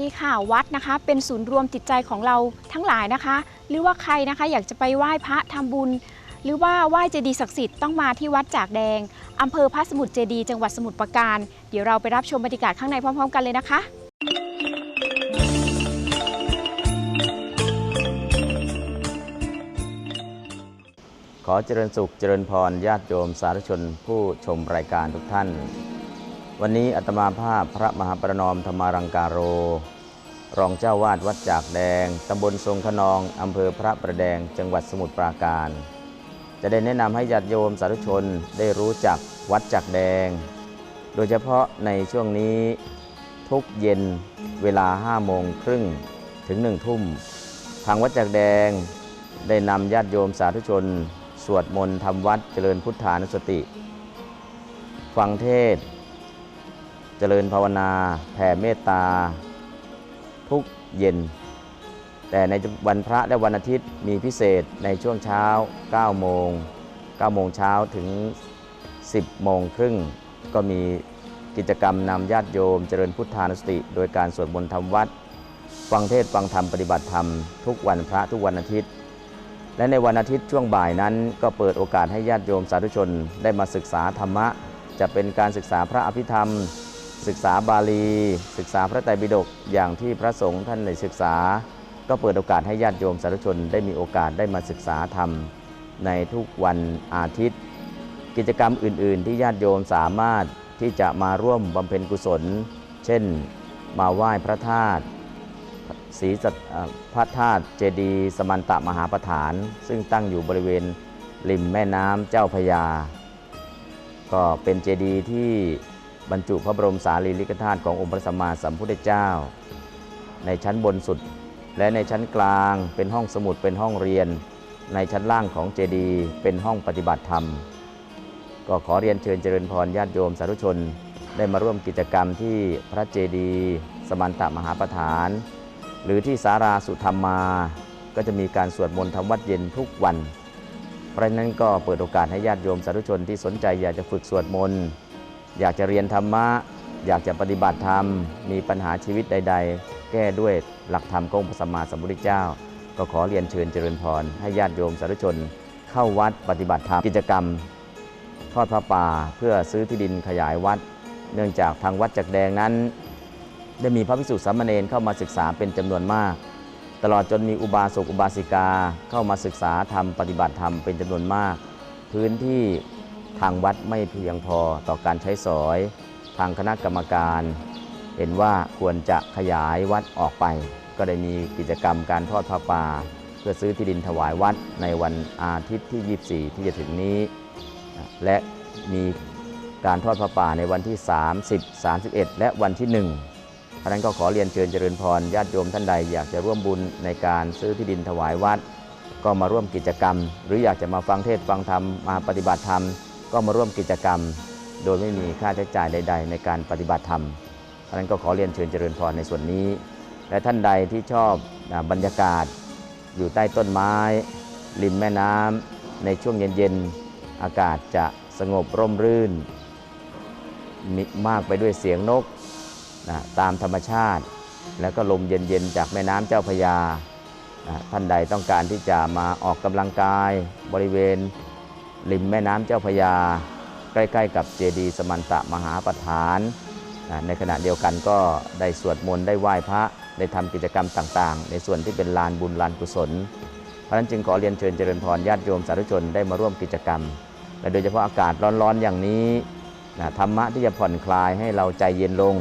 ดีค่ะวัดนะคะ เป็นศูนย์รวมจิตใจของเราทั้งหลายนะคะ หรือว่าใครนะคะอยากจะไปไหว้พระทำบุญ หรือว่าไหว้เจดีย์ศักดิ์สิทธิ์ต้องมาที่วัดจากแดงอำเภอพระสมุทรเจดีย์จังหวัดสมุทรปราการ เดี๋ยวเราไปรับชมบรรยากาศข้างในพร้อม ๆ กันเลยนะคะขอเจริญสุขเจริญพรญาติโยมสาธุชนผู้ชมรายการทุกท่าน วันนี้อาตมาภาพพระมหาประนอมธรรมารังการโร รองเจ้าวาดวัดจากแดง ตำบลทรงขนองอำเภอพระประแดง จังหวัดสมุทรปราการ จะได้แนะนำให้ญาติโยมสาธุชนได้รู้จักวัดจากแดง โดยเฉพาะในช่วงนี้ทุกเย็นเวลา5โมงครึ่งถึง1ทุ่ม ทางวัดจากแดงได้นำญาติโยมสาธุชน สวดมนต์ทำวัดเจริญพุทธานุสติ ฟังเทศ เจริญภาวนาแผ่เมตตา ทุกเย็น แต่ในวันพระและวันอาทิตย์มีพิเศษในช่วงเช้า 9 โมง 9 โมงเช้าถึง 10 โมงครึ่ง ก็มีกิจกรรมนำญาติโยม เจริญพุทธานุสติ โดยการสวดมนต์ทำวัด ฟังเทศฟังธรรมปฏิบัติธรรม ทุกวันพระทุกวันอาทิตย์ และในวันอาทิตย์ช่วงบ่ายนั้น ก็เปิดโอกาสให้ญาติโยมสาธุชนได้มาศึกษาธรรมะ จะเป็นการศึกษาพระอภิธรรม ศึกษาบาลี ศึกษาพระไตรปิฎกอย่างที่พระสงฆ์ท่านได้ศึกษา ก็เปิดโอกาสให้ญาติโยมสาธุชนได้มีโอกาสได้มาศึกษาธรรม ในทุกวันอาทิตย์ กิจกรรมอื่น ๆ ที่ญาติโยมสามารถที่จะมาร่วมบำเพ็ญกุศล เช่น มาไหว้พระธาตุศรีสัตพระธาตุเจดีสมันตะมหาประฐาน ซึ่งตั้งอยู่บริเวณริมแม่น้ำเจ้าพยา ก็เป็นเจดีที่ บรรจุพระบรมสารีริกธาตุขององค์พระสัมมาสัมพุทธเจ้า ในชั้นบนสุด และในชั้นกลางเป็นห้องสมุดเป็นห้องเรียน ในชั้นล่างของเจดีย์เป็นห้องปฏิบัติธรรม ก็ขอเรียนเชิญเจริญพรญาติโยมสาธุชน ได้มาร่วมกิจกรรมที่พระเจดีย์สมันตะมหาประฐาน หรือที่สาราสุธรรมา ก็จะมีการสวดมนต์ทำวัดเย็นทุกวัน เพราะนั้นก็เปิดโอกาสให้ญาติโยมสาธุชนที่สนใจอยากจะฝึกสวดมนต์ อยากจะเรียนธรรมะ อยากจะปฏิบัติธรรม มีปัญหาชีวิตใด ๆ แก้ด้วยหลักธรรมของพระสัมมาสัมพุทธเจ้า ก็ขอเรียนเชิญเจริญพร ให้ญาติโยมสาธุชน เข้าวัดปฏิบัติธรรมกิจกรรม ทอดพระป่าเพื่อซื้อที่ดินขยายวัด เนื่องจากทางวัดจักแดงนั้น ได้มีพระภิกษุสามเณรเข้ามาศึกษาเป็นจำนวนมาก ตลอดจนมีอุบาสกอุบาสิกาเข้ามาศึกษาธรรมปฏิบัติธรรมเป็นจำนวนมาก พื้นที่ ทางวัดไม่เพียงพอต่อการใช้สอย ทางคณะกรรมการ เห็นว่าควรจะขยายวัดออกไป ก็ได้มีกิจกรรมการทอดผ้าป่า เพื่อซื้อที่ดินถวายวัดในวันอาทิตย์ที่ 24 ที่จะถึงนี้ และมีการทอดพระป่าในวันที่ 30 31 และวันที่1เพราะฉะนั้นก็ขอเรียนเชิญเจริญพรญาติโยมท่านใดอยากจะร่วมบุญในการซื้อที่ดินถวายวัด ก็มาร่วมกิจกรรม หรืออยากจะมาฟังเทศฟังธรรมมาปฏิบัติธรรม ก็มาร่วมกิจกรรม โดยไม่มีค่าใช้จ่ายใด ๆ ในการปฏิบัติธรรมเพราะฉะนั้นก็ขอเรียนเชิญเจริญพรในส่วนนี้ และท่านใดที่ชอบบรรยากาศ อยู่ใต้ต้นไม้ ริมแม่น้ำในช่วงเย็นๆอากาศจะสงบร่มรื่นมิมากไปด้วยเสียงนกนะตามธรรมชาติ แล้วก็ลมเย็นๆจากแม่น้ำเจ้าพยานะท่านใดต้องการที่จะมาออกกำลังกายบริเวณ ริมแม่น้ำเจ้าพยา ใกล้ๆ กับเจดีย์สมันตะมหาประฐานในขณะเดียวกันก็ได้สวดมนต์ได้ไหว้พระได้ทำกิจกรรมต่างๆ ในส่วนที่เป็นลานบุญลานกุศล เพราะฉะนั้นจึงขอเรียนเชิญเจริญพรญาติโยมสาธุชนได้มาร่วมกิจกรรม และโดยเฉพาะอากาศร้อนๆอย่างนี้นะธรรมะที่จะผ่อนคลายให้เราใจเย็นลง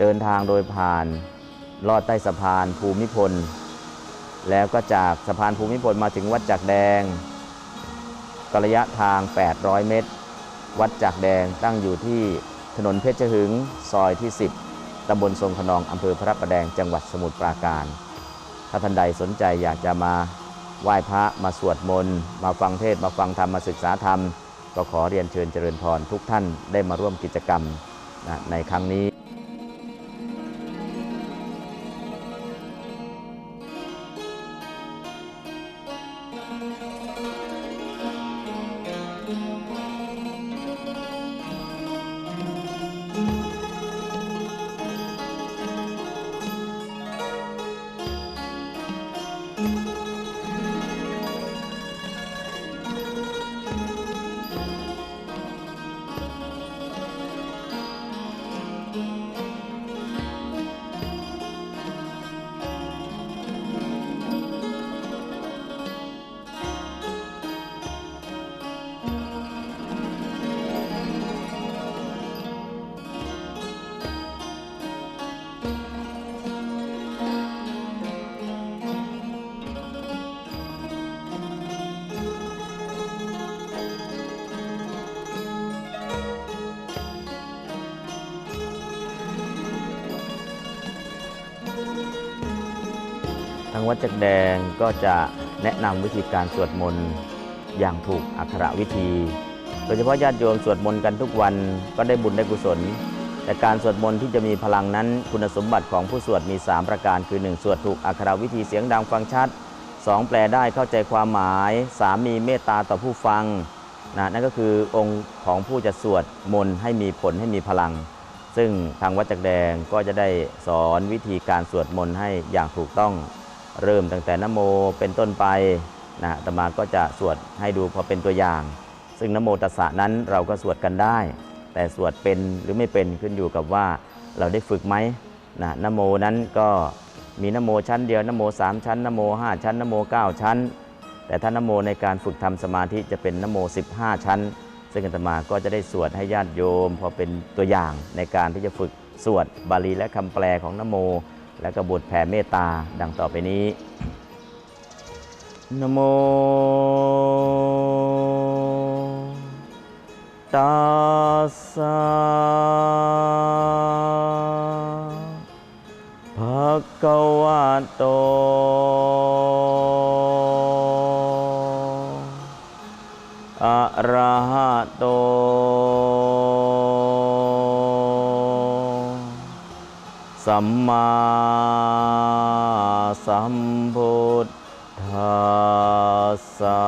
เดินทางโดยผ่านลอดใต้สะพานภูมิพล แล้วก็จากสะพานภูมิพลมาถึงวัดจักแดง กระยะทาง 800 เมตร วัดจักแดงตั้งอยู่ที่ถนนเพชรหึง ซอยที่ 10 ตำบลทรงขนอง อำเภอพระประแดง จังหวัดสมุทรปราการ ถ้าท่านใดสนใจอยากจะมาไหว้พระ มาสวดมนต์ มาฟังเทศ มาฟังธรรม มาศึกษาธรรม ก็ขอเรียนเชิญเจริญพรทุกท่านได้มาร่วมกิจกรรมในครั้งนี้ วัดจักแดงก็จะแนะนำวิธีการสวดมนต์อย่างถูกอักขระวิธี โดยเฉพาะญาติโยมสวดมนต์กันทุกวันก็ได้บุญได้กุศล แต่การสวดมนต์ที่จะมีพลังนั้นคุณสมบัติของผู้สวดมี 3 ประการคือ 1 สวดถูกอักขระวิธีเสียงดังฟังชัด 2 แปลได้เข้าใจความหมาย 3 มีเมตตาต่อผู้ฟังนะนั่นก็คือองค์ของผู้จะสวดมนต์ให้มีผลให้มีพลัง ซึ่งทางวัดจักแดงก็จะได้สอนวิธีการสวดมนต์ให้อย่างถูกต้อง เริ่มตั้งแต่นโมเป็นต้นไปนะตมาก็จะสวดให้ดูพอเป็นตัวอย่าง ซึ่งนโมตัสสะนั้นเราก็สวดกันได้ แต่สวดเป็นหรือไม่เป็นขึ้นอยู่กับว่าเราได้ฝึกไหมนะนโมนั้นก็มีนโมชั้นเดียวนโมสามชั้นนโมห้าชั้นนโมเก้าชั้น แต่ถ้านโมในการฝึกทำสมาธิจะเป็นนโม15ชั้น ซึ่งอาตมาก็จะได้สวดให้ญาติโยม พอเป็นตัวอย่างในการที่จะฝึกสวดบาลีและคำแปลของนโม และก็บทแผ่เมตตาดังต่อไปนี้นโมตัสสะภะคะวะโตอะระหะโต สัมมาสัมพุทธัสสะ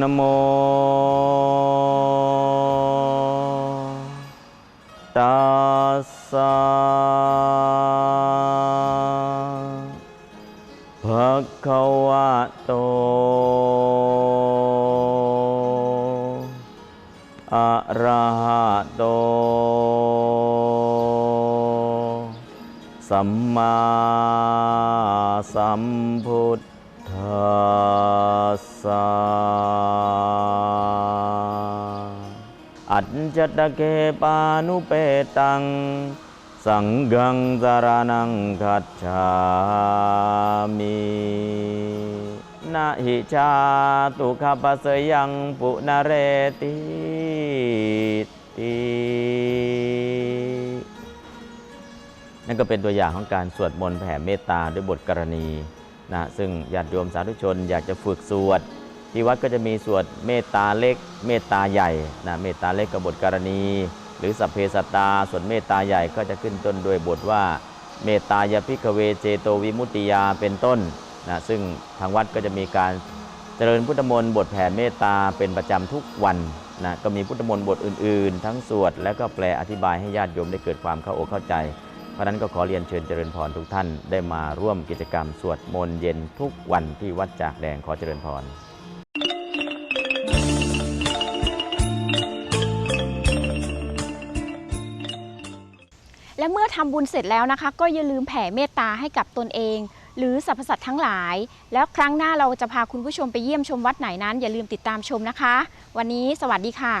นะโม สัมมาสัมพุทธัสสะอัจจตเกปานุเปตัง สังฆังสารนังคัจฉามินะหิชาตุขปัสยังปุนเรติติ นั่นก็เป็นตัวอย่างของการสวดมนต์แผ่เมตตาด้วยบทกรณีนะซึ่งญาติโยมสาธุชนอยากจะฝึกสวด ที่วัดก็จะมีสวดเมตตาเล็ก เมตตาใหญ่นะเมตตาเล็กกับบทกรณี หรือสัพเพสัตตาส่วนเมตตาใหญ่ก็จะขึ้นต้นด้วยบทว่าเมตตายพิกเวเจโตวิมุตติยาเป็นต้นนะซึ่งทางวัดก็จะมีการเจริญพุทธมนต์บทแผ่เมตตาเป็นประจำทุกวันนะก็มีพุทธมนต์บทอื่น ๆ ทั้งสวดและก็แปลอธิบายให้ญาติโยมได้เกิดความเข้าอกเข้าใจ ราะฉะนั้นก็ขอเรียนเชิญเจริญพรทุกท่านได้มาร่วมกิจกรรมสวดมนต์เย็นทุกวันที่วัดจากแดงขอเจริญพรและเมื่อทำบุญเสร็จแล้วนะคะ ก็อย่าลืมแผ่เมตตาให้กับตนเอง หรือสรรพสัตว์ทั้งหลาย แล้วครั้งหน้าเราจะพาคุณผู้ชมไปเยี่ยมชมวัดไหนนั้น อย่าลืมติดตามชมนะคะ วันนี้สวัสดีค่ะ